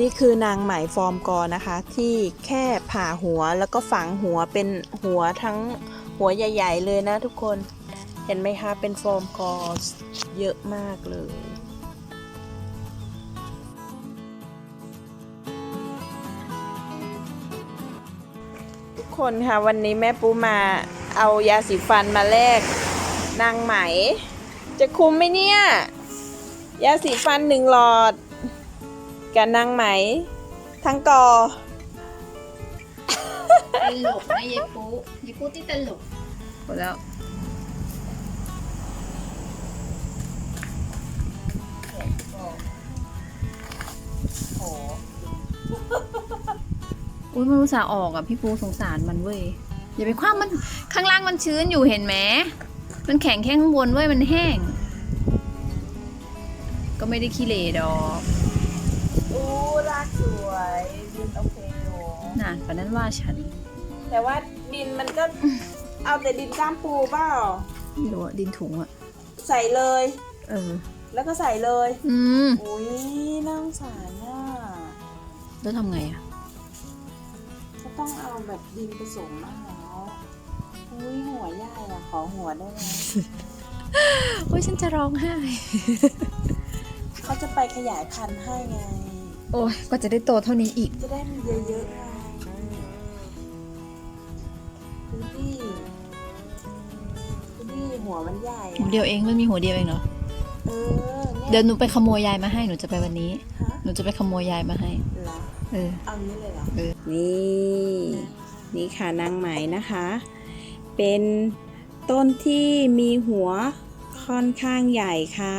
นี่คือนางไหมฟอร์มกอนะคะ ที่แค่ผ่าหัวแล้วก็ฝังหัวเป็นหัวทั้งหัวใหญ่ ๆ เลยนะทุกคนเห็นไหมคะเป็นฟอร์มกอเยอะมากเลยทุกคนค่ะวันนี้แม่ปูมาเอายาสีฟันมาแลกนางไหม จะคุ้มไหมเนี่ย ยาสีฟันหนึ่งหลอด กับนางไหม ทั้งกอ ตลกนะยายปุ๊ยายปุ๊ที่ตลกหมดแล้วอุ้ยมันอุตส่าห์ออกอะพี่ปูสงสารมันเว้ยอย่าไปคว้างมันข้างล่างมันชื้นอยู่เห็นไหมมันแข็งแค่ข้างบนเว้ยมันแห้ง ก็ไม่ได้ขี้เหร่ดอก นานปะนั้นว่าฉันแต่ว่าดินมันก็ เอาแต่ดินก้ามปูเปล่าไม่รู้อะดินถุงอะใส่เลย เออ แล้วก็ใส่เลย อืมอุ้ยน่าสงสารน่ะแล้วทำไงอะก็ต้องเอาแบบดินผสมมาแล้วอุ้ยหัวใหญ่อะขอหัวได้ไหมโอ้ยฉันจะร้องไห้ เขาจะไปขยายพันธุ์ให้ไง โอ้ยก็จะได้โตเท่านี้อีก จะได้มีเยอะๆไง ดูดิดูดิหัวมันใหญ่หัวอะเดียวเองมันมีหัวเดียวเองเนาะเออเดี๋เนี่ยยวหนูไปขโมยยายมาให้หนูจะไปวันนี้ ฮะหนูจะไปขโมยยายมาให้ เหรอเออ เอางี้เลยเหรอเออนี่นี่ค่ะนางไหมนะคะ เป็นต้นที่มีหัวค่อนข้างใหญ่ค่ะ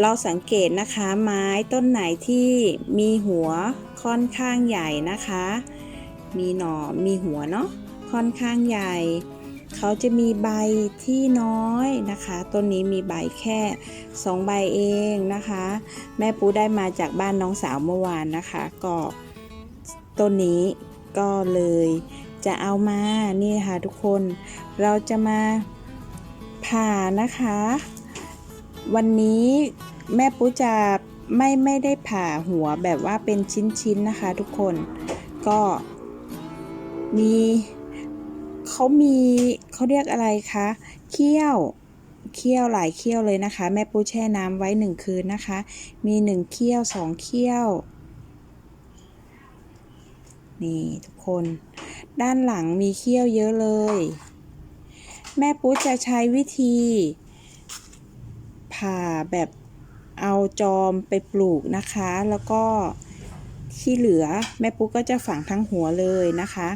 เราสังเกตนะคะไม้ต้นไหนที่มีหัวค่อนข้างใหญ่นะคะ มีหน่อมีหัวเนาะ ค่อนข้างใหญ่ เขาจะมีใบที่น้อยนะคะ ต้นนี้มีใบแค่สองใบเองนะคะ แม่ปูได้มาจากบ้านน้องสาวเมื่อวานนะคะ ก็ต้นนี้ก็เลยจะเอามานี่ค่ะทุกคนเราจะมาผ่านะคะ วันนี้แม่ปูจะไม่ไม่ได้ผ่าหัวแบบว่าเป็นชิ้นๆนะคะทุกคนก็มี เขามีเขาเรียกอะไรคะเขี้ยวเขี้ยวหลายเขี้ยวเลยนะคะ แม่ปูแช่น้ำไว้หนึ่งคืนนะคะ มีหนึ่งเขี้ยวสองเขี้ยวนี่ทุกคน ด้านหลังมีเขี้ยวเยอะเลย แม่ปุ๊จะใช้วิธี ผ่าแบบเอาจอมไปปลูกนะคะ แล้วก็ที่เหลือแม่ปุ๊ก็จะฝังทั้งหัวเลยนะคะ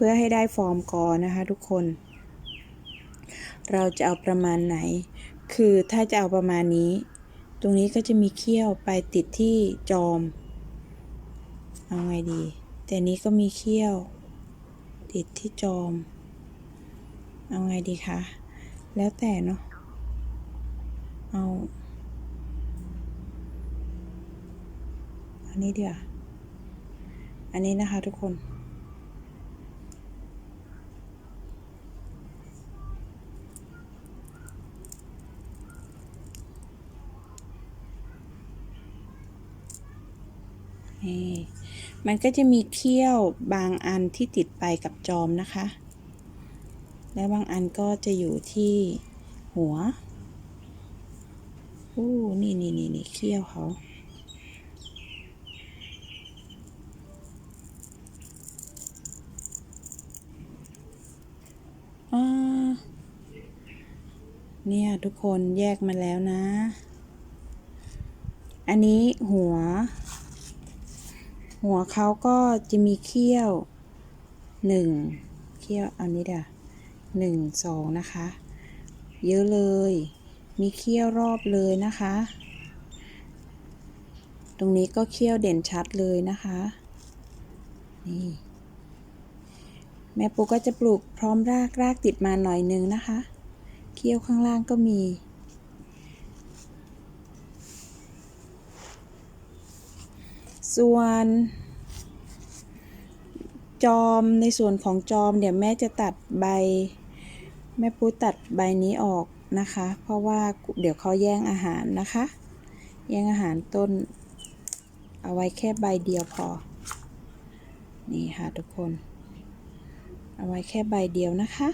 เพื่อให้ได้ฟอร์มกอนะคะทุกคน เราจะเอาประมาณไหน คือถ้าจะเอาประมาณนี้ ตรงนี้ก็จะมีเขี้ยวไปติดที่จอม เอาไงดี แต่นี้ก็มีเขี้ยว ติดที่จอม เอาไงดีคะ แล้วแต่เนาะ เอาอันนี้เดี๋ยวาอันนี้นะคะทุกคน นี่มันก็จะมีเขี้ยวบางอันที่ติดไปกับจอมนะคะ และบางอันก็จะอยู่ที่หัวอู้นี่นี่นี่นี่เขี้ยวเขาอ่าเนี่ยทุกคนแยกมาแล้วนะ อันนี้หัว หัวเขาก็จะมีเขี้ยวหนึ่งเขี้ยวอานี้เดี๋ยวหนึ่งสองนะคะ เยอะเลย มีเขี้ยวรอบเลยนะคะ ตรงนี้ก็เขี้ยวเด่นชัดเลยนะคะนี่แม่ปูก็จะปลูกพร้อมรากรากติดมาหน่อยนึงนะคะ เขี้ยวข้างล่างก็มี ส่วนจอมในส่วนของจอมเดี๋ยวแม่จะตัดใบ แม่ปูตัดใบนี้ออกนะคะ เพราะว่าเดี๋ยวเขาแย่งอาหารนะคะ แย่งอาหารต้น เอาไว้แค่ใบเดียวพอ นี่ค่ะทุกคน เอาไว้แค่ใบเดียวนะคะ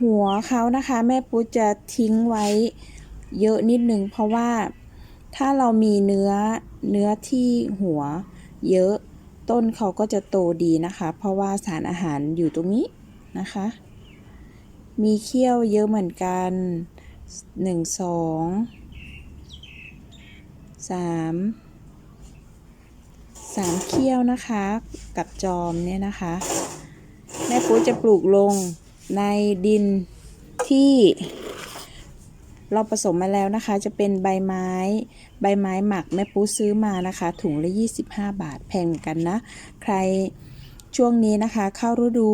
หัวเขานะคะ แม่ปุ๊จะทิ้งไว้ เยอะนิดนึง เพราะว่าถ้าเรามีเนื้อเนื้อที่หัวเยอะต้นเขาก็จะโตดีนะคะ เพราะว่าสารอาหารอยู่ตรงนี้นะคะ มีเขี้ยวเยอะเหมือนกันหนึ่งสองสามสามเขี้ยวนะคะกับจอมเนี่ยนะคะ แม่ปุ๊จะปลูกลงในดินที่ เราผสมมาแล้วนะคะ จะเป็นใบไม้ ใบไม้หมักแม่ปุ๊ซื้อมานะคะ ถุงละ 25 บาทแพงเหมือนกันนะ ใครช่วงนี้นะคะ เข้าฤดู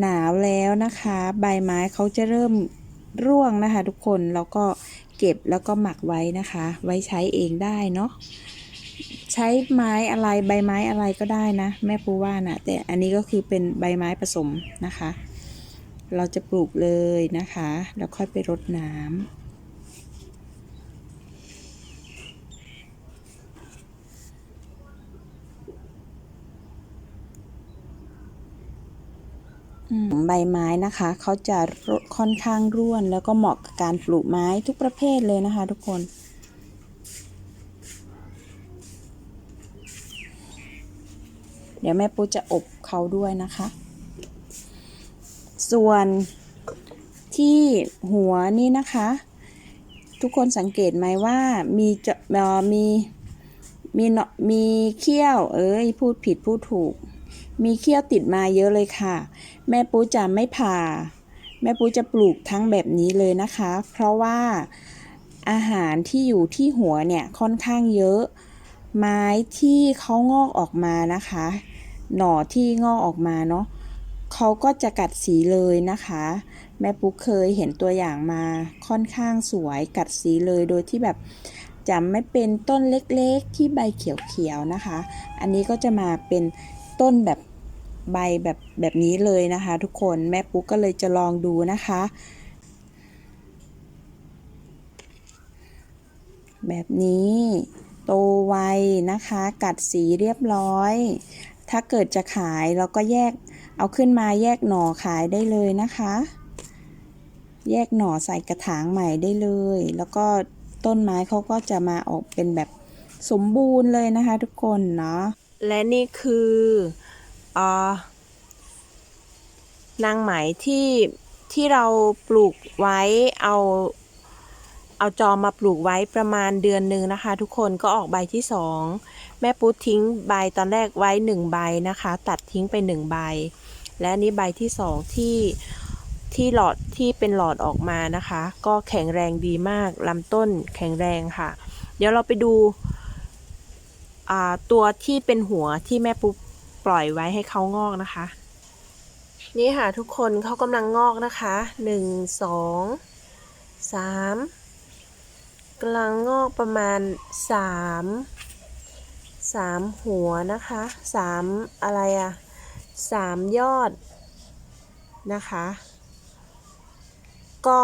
หนาวแล้วนะคะ ใบไม้เขาจะเริ่มร่วงนะคะ ทุกคนแล้วก็เก็บแล้วก็หมักไว้นะคะ ไว้ใช้เองได้เนาะใช้ไม้อะไรใบไม้อะไรก็ได้นะ แม่ปูว่านะแต่อันนี้ก็คือเป็นใบไม้ผสมนะคะ เราจะปลูกเลยนะคะ แล้วค่อยไปรดน้ำ ใบไม้นะคะเขาจะค่อนข้างร่วน แล้วก็เหมาะกับการปลูกไม้ทุกประเภทเลยนะคะ ทุกคนเดี๋ยวแม่ปูจะอบเขาด้วยนะคะ ส่วนที่หัวนี่นะคะ ทุกคนสังเกตไหมว่ามีจะมีมีเนาะมีเขี้ยว เอ้ยพูดผิดพูดถูก มีเขี้ยวติดมาเยอะเลยค่ะ แม่ปูจะไม่ผ่า แม่ปูจะปลูกทั้งแบบนี้เลยนะคะ เพราะว่าอาหารที่อยู่ที่หัวเนี่ยค่อนข้างเยอะ ไม้ที่เขางอกออกมานะคะ หน่อที่งอกออกมาเนาะเขาก็จะกัดสีเลยนะคะ แม่ปุ๊กเคยเห็นตัวอย่างมาค่อนข้างสวยกัดสีเลยโดยที่แบบจะไม่เป็นต้นเล็กๆที่ใบเขียวๆนะคะ อันนี้ก็จะมาเป็นต้นแบบ ใบแบบแบบนี้เลยนะคะ ทุกคนแม่ปุ๊กก็เลยจะลองดูนะคะ แบบนี้โตไวนะคะ กัดสีเรียบร้อย ถ้าเกิดจะขายเราก็แยกเอาขึ้นมาแยกหน่อขายได้เลยนะคะ แยกหน่อใส่กระถางใหม่ได้เลย แล้วก็ต้นไม้เขาก็จะมาออกเป็นแบบสมบูรณ์เลยนะคะทุกคนเนาะและนี่คือ นางไหมที่ที่เราปลูกไว้เอา เอาจอมมาปลูกไว้ประมาณเดือนหนึ่งนะคะ ทุกคนก็ออกใบที่สองแม่ปุ๊ดทิ้งใบตอนแรกไว้หนึ่งใบนะคะ ตัดทิ้งไปหนึ่งใบ และนี้ใบที่สองที่ที่หลอดที่เป็นหลอดออกมานะคะ ก็แข็งแรงดีมากลำต้นแข็งแรงค่ะ เดี๋ยวเราไปดูอ่าตัวที่เป็นหัวที่แม่ปุ๊ ปล่อยไว้ให้เขางอกนะคะ นี่ค่ะทุกคนเขากำลังงอกนะคะหนึ่งสองสามกำลังงอกประมาณสามสามหัวนะคะสามอะไรอะสามยอดนะคะ ก็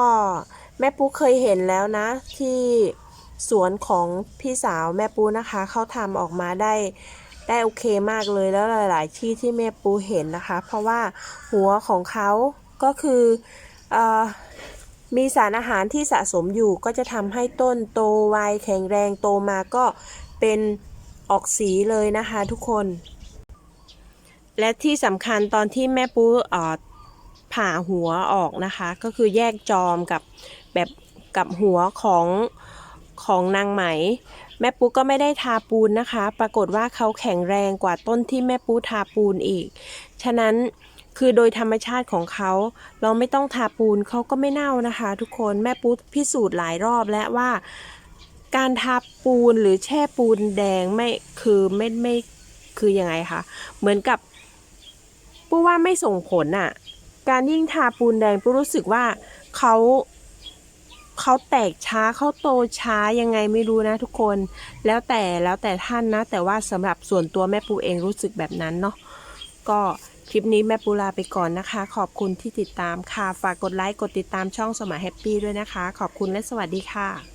แม่ปูเคยเห็นแล้วนะที่สวนของพี่สาวแม่ปูนะคะเขาทำออกมาได้ ได้โอเคมากเลยแล้วหลาย ๆ ที่ที่แม่ปูเห็นนะคะ เพราะว่าหัวของเขาก็คืออมีสารอาหารที่สะสมอยู่ก็จะทำให้ต้นโตไวแข็งแรงโตมาก็เป็นออกสีเลยนะคะทุกคน และที่สำคัญตอนที่แม่ปูผ่าหัวออกนะคะ ก็คือแยกจอมกับแบบกับหัวของของนางไหม แม่ปูก็ไม่ได้ทาปูนนะคะ ปรากฏว่าเขาแข็งแรงกว่าต้นที่แม่ปูทาปูนอีก ฉะนั้นคือโดยธรรมชาติของเขา เราไม่ต้องทาปูนเขาก็ไม่เน่านะคะ ทุกคนแม่ปูพิสูจน์หลายรอบแล้วว่า การทาปูนหรือแช่ปูนแดงไม่คือไม่ไม่คือยังไงคะเหมือนกับปูว่าไม่ส่งผลอะการยิ่งทาปูนแดงปูรู้สึกว่าเขา เขาแตกช้าเขาโตช้ายังไงไม่รู้นะทุกคน แล้วแต่แล้วแต่ท่านนะ แต่ว่าสำหรับส่วนตัวแม่ปูเองรู้สึกแบบนั้นเนาะก็คลิปนี้แม่ปูลาไปก่อนนะคะ ขอบคุณที่ติดตามค่ะ ฝากกดไลค์กดติดตามช่องสมัยแฮปปี้ด้วยนะคะ ขอบคุณและสวัสดีค่ะ